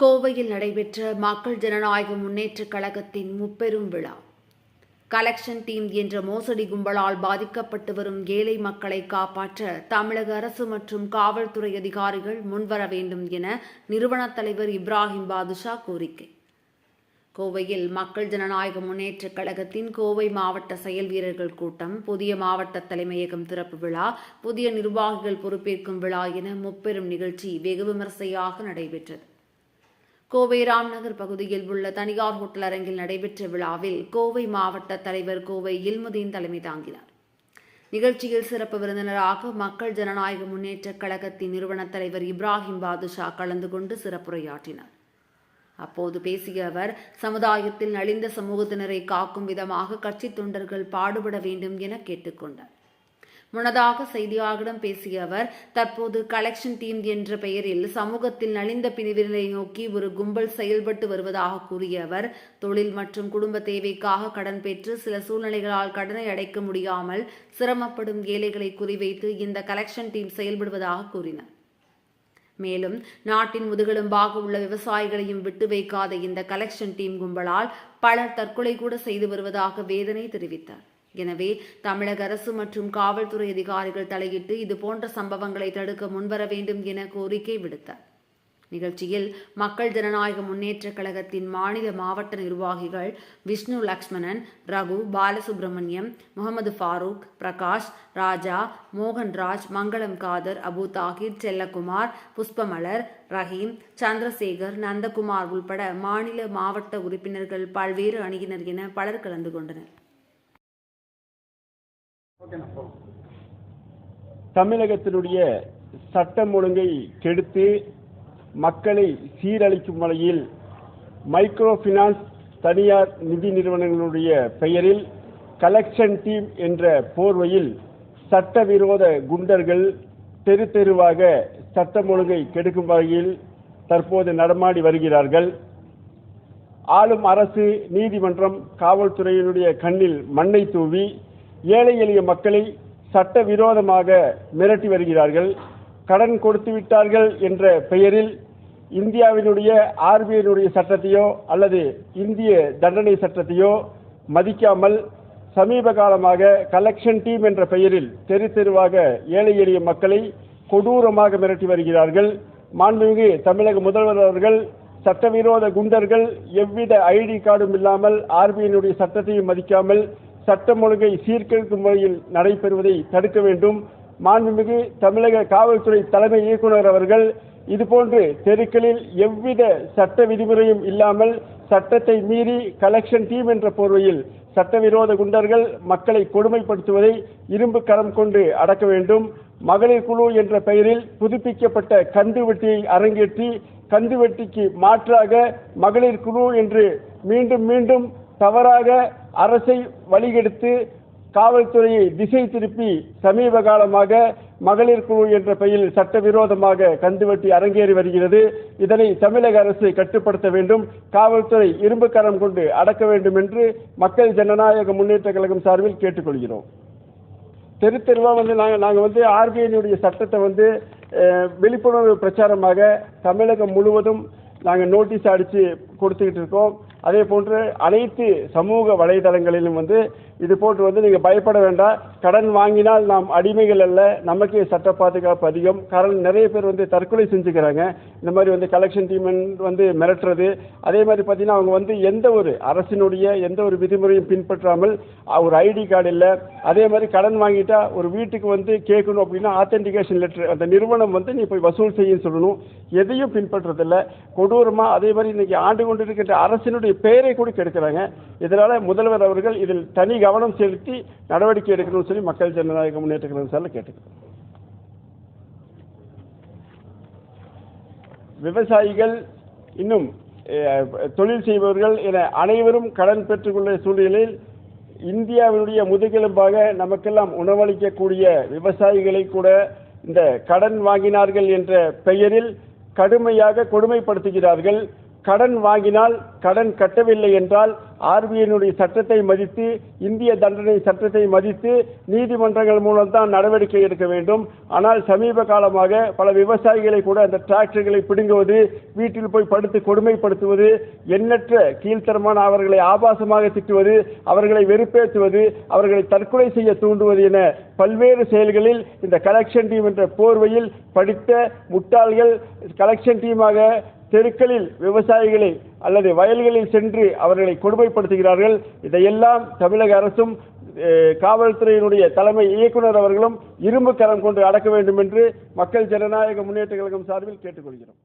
கோவையில் நடைபெற்ற மக்கள் ஜனநாயக முன்னேற்றக் கழகத்தின் முப்பெரும் விழா. கலெக்ஷன் டீம் என்ற மோசடி கும்பலால் பாதிக்கப்பட்டு வரும் ஏழை மக்களை காப்பாற்ற தமிழக அரசு மற்றும் காவல்துறை அதிகாரிகள் முன்வர வேண்டும் என நிறுவனத் தலைவர் இப்ராஹிம் பாதுஷா கோரிக்கை. கோவையில் மக்கள் ஜனநாயக முன்னேற்றக் கழகத்தின் கோவை மாவட்ட செயல் வீரர்கள் கூட்டம் புதிய மாவட்ட தலைமையகம் திறப்பு விழா புதிய நிர்வாகிகள் பொறுப்பேற்கும் விழா என முப்பெரும் நிகழ்ச்சி வெகு விமர்சையாக நடைபெற்றது. கோவை ராம்நகர் பகுதியில் உள்ள தனியார் ஹோட்டல் அரங்கில் நடைபெற்ற விழாவில் கோவை மாவட்ட தலைவர் கோவை இல்முதீன் தலைமை தாங்கினார். நிகழ்ச்சியில் சிறப்பு விருந்தினராக மக்கள் ஜனநாயக முன்னேற்றக் கழகத்தின் நிறுவனத் தலைவர் இப்ராஹிம் பாதுஷா கலந்து கொண்டு சிறப்புரையாற்றினார். அப்போது பேசிய அவர் சமுதாயத்தில் நலிந்த சமூகத்தினரை காக்கும் விதமாக கட்சி தொண்டர்கள் பாடுபட வேண்டும் என கேட்டுக்கொண்டார். முன்னதாக செய்தியாளர்களிடம் பேசிய அவர் தற்போது கலெக்ஷன் டீம் என்ற பெயரில் சமூகத்தில் நலிந்த பிரிவினரை நோக்கி ஒரு கும்பல் செயல்பட்டு வருவதாக கூறிய அவர் தொழில் மற்றும் குடும்ப தேவைக்காக கடன் பெற்று சில சூழ்நிலைகளால் கடனை அடைக்க முடியாமல் சிரமப்படும் ஏழைகளை குறிவைத்து இந்த கலெக்ஷன் டீம் செயல்படுவதாக கூறினார். மேலும் நாட்டின் முதுகெலும்பாக உள்ள விவசாயிகளையும் விட்டு வைக்காத இந்த கலெக்ஷன் டீம் கும்பலால் பலர் தற்கொலை கூட செய்து வருவதாக வேதனை தெரிவித்தார். எனவே தமிழக அரசு மற்றும் காவல்துறை அதிகாரிகள் தலையிட்டு இது போன்ற சம்பவங்களை தடுக்க முன்வர வேண்டும் என கோரிக்கை விடுத்தார். நிகழ்ச்சியில் மக்கள் ஜனநாயக முன்னேற்றக் கழகத்தின் மாநில மாவட்ட நிர்வாகிகள் விஷ்ணு லக்ஷ்மணன் ரகு பாலசுப்ரமணியம் முகமது ஃபாரூக் பிரகாஷ் ராஜா மோகன்ராஜ் மங்களம் காதர் அபு தாகிர் செல்லகுமார் புஷ்பமலர் ரஹீம் சந்திரசேகர் நந்தகுமார் உள்பட மாநில மாவட்ட உறுப்பினர்கள் பல்வேறு அணியினர் என பலர் கலந்து கொண்டனர். தமிழகத்தினுடைய சட்டம் ஒழுங்கை கெடுத்து மக்களை சீரழிக்கும் வகையில் மைக்ரோ ஃபினான்ஸ் தனியார் நிதி நிறுவனங்களுடைய பெயரில் கலெக்ஷன் டீம் என்ற போர்வையில் சட்டவிரோத குண்டர்கள் தெரு தெருவாக சட்டம் ஒழுங்கை கெடுக்கும் வகையில் தற்போது நடமாடி வருகிறார்கள். ஆளும் அரசு நீதிமன்றம் காவல்துறையினுடைய கண்ணில் மண்ணை தூவி ஏழை எளிய மக்களை சட்ட விரோதமாக மிரட்டி வருகிறார்கள் கடன் கொடுத்து விட்டார்கள் என்ற பெயரில் இந்தியாவினுடைய ஆர்பிஐனுடைய சட்டத்தையோ அல்லது இந்திய தண்டனை சட்டத்தையோ மதிக்காமல் சமீப காலமாக கலெக்ஷன் டீம் என்ற பெயரில் தெரு தெருவாக ஏழை எளிய மக்களை கொடூரமாக மிரட்டி வருகிறார்கள். மாண்புமிகு தமிழக முதல்வர் அவர்கள் சட்டவிரோத குண்டர்கள் எவ்வித ஐடி கார்டும் இல்லாமல் ஆர்பிஐனுடைய சட்டத்தையும் மதிக்காமல் சட்டம் ஒழுங்கை சீர்கெடுக்கும் முறையில் நடைபெறுவதை தடுக்க வேண்டும். மாண்புமிகு தமிழக காவல்துறை தலைமை இயக்குனர் அவர்கள் இதுபோன்று தெருக்களில் எவ்வித சட்ட விதிமுறையும் இல்லாமல் சட்டத்தை மீறி கலெக்ஷன் டீம் என்ற போர்வையில் சட்டவிரோத குண்டர்கள் மக்களை கொடுமைப்படுத்துவதை இரும்பு கரம் கொண்டு அடக்க வேண்டும். மகளிர் குழு என்ற பெயரில் புதுப்பிக்கப்பட்ட கந்து வெட்டியை அரங்கேற்றி கந்து வெட்டிக்கு மாற்றாக மகளிர் குழு என்று மீண்டும் மீண்டும் தவறாக அரசை வழிகெடுத்து காவல்துறையை திசை திருப்பி சமீப காலமாக மகளிர் குழு என்ற பெயரில் சட்டவிரோதமாக கந்துவட்டி அரங்கேறி வருகிறது. இதனை தமிழக அரசு கட்டுப்படுத்த வேண்டும். காவல்துறை இரும்பு கரம் கொண்டு அடக்க வேண்டும் என்று மக்கள் ஜனநாயக முன்னேற்ற கழகம் சார்பில் கேட்டுக்கொள்கிறோம். தெரு தெருவாக வந்து நாங்கள் நாங்கள் வந்து ஆர்பிஐனுடைய சட்டத்தை வந்து விழிப்புணர்வு பிரச்சாரமாக தமிழகம் முழுவதும் நாங்கள் நோட்டீஸ் அடித்து கொடுத்துக்கிட்டு இருக்கோம். அதே போன்று அனைத்து சமூக வலைதளங்களிலும் வந்து இது போன்று வந்து நீங்கள் பயப்பட வேண்டாம். கடன் வாங்கினால் நாம் அடிமைகள் அல்ல. நமக்கே சட்ட பாதுகாப்பு அதிகம். காரணம் நிறைய பேர் வந்து தற்கொலை செஞ்சுக்கிறாங்க. இந்த மாதிரி வந்து கலெக்ஷன் டீம் வந்து மிரட்டுறது. அதே மாதிரி பார்த்தீங்கன்னா அவங்க வந்து எந்த ஒரு அரசினுடைய எந்த ஒரு விதிமுறையும் பின்பற்றாமல் ஒரு ஐடி கார்டு இல்லை. அதே மாதிரி கடன் வாங்கிட்டா ஒரு வீட்டுக்கு வந்து கேட்கணும் அப்படின்னா ஆத்தென்டிகேஷன் லெட்டர் அந்த நிறுவனம் வந்து நீ போய் வசூல் செய்யன்னு சொல்லணும். எதையும் பின்பற்றதில்ல கொடூரமாக அதே மாதிரி இன்னைக்கு ஆண்டு கொண்டு இருக்கின்ற அரசினுடைய பெயரை கூட கெடுக்கிறாங்க. இதனால் முதல்வர் அவர்கள் இதில் தனி கவனம் செலுத்தி நடவடிக்கை எடுக்கணும்னு சொல்லி மக்கள் ஜனநாயக முன்னேற்ற கழகம் சார்பில் கேட்டுக்கிறோம். விவசாயிகள் இன்னும் தொழில் செய்பவர்கள் என அனைவரும் கடன் பெற்றுக்கொள்ள சூழ்நிலையில் இந்தியாவினுடைய முதுகெலும்பாக நமக்கெல்லாம் உணவளிக்கக்கூடிய விவசாயிகளை கூட இந்த கடன் வாங்கினார்கள் என்ற பெயரில் கடுமையாக கொடுமைப்படுத்துகிறார்கள். கடன் வாங்கினால் கடன் கட்டவில்லை என்றால் ஆர்பிஐனுடைய சட்டத்தை மதித்து இந்திய தண்டனை சட்டத்தை மதித்து நீதிமன்றங்கள் மூலம் தான் நடவடிக்கை எடுக்க வேண்டும். ஆனால் சமீப காலமாக பல விவசாயிகளை கூட அந்த டிராக்டர்களை பிடுங்குவது வீட்டில் போய் படுத்து கொடுமைப்படுத்துவது எண்ணற்ற கீழ்த்தரமான அவர்களை ஆபாசமாக திட்டுவது அவர்களை வெறுப்பேற்றுவது அவர்களை தற்கொலை செய்ய தூண்டுவது என பல்வேறு செயல்களில் இந்த கலெக்ஷன் டீம் என்ற போர்வையில் படித்த முட்டாள்கள் கலெக்ஷன் டீமாக தெருக்களில் விவசாயிகளை அல்லது வயல்களில் சென்று அவர்களை கொடுமைப்படுத்துகிறார்கள். இதையெல்லாம் தமிழக அரசும் காவல்துறையினுடைய தலைமை இயக்குனர் அவர்களும் இரும்பு கரம் கொண்டு அடக்க வேண்டும் என்று மக்கள் ஜனநாயக முன்னேற்ற கழகம் சார்பில் கேட்டுக்கொள்கிறோம்.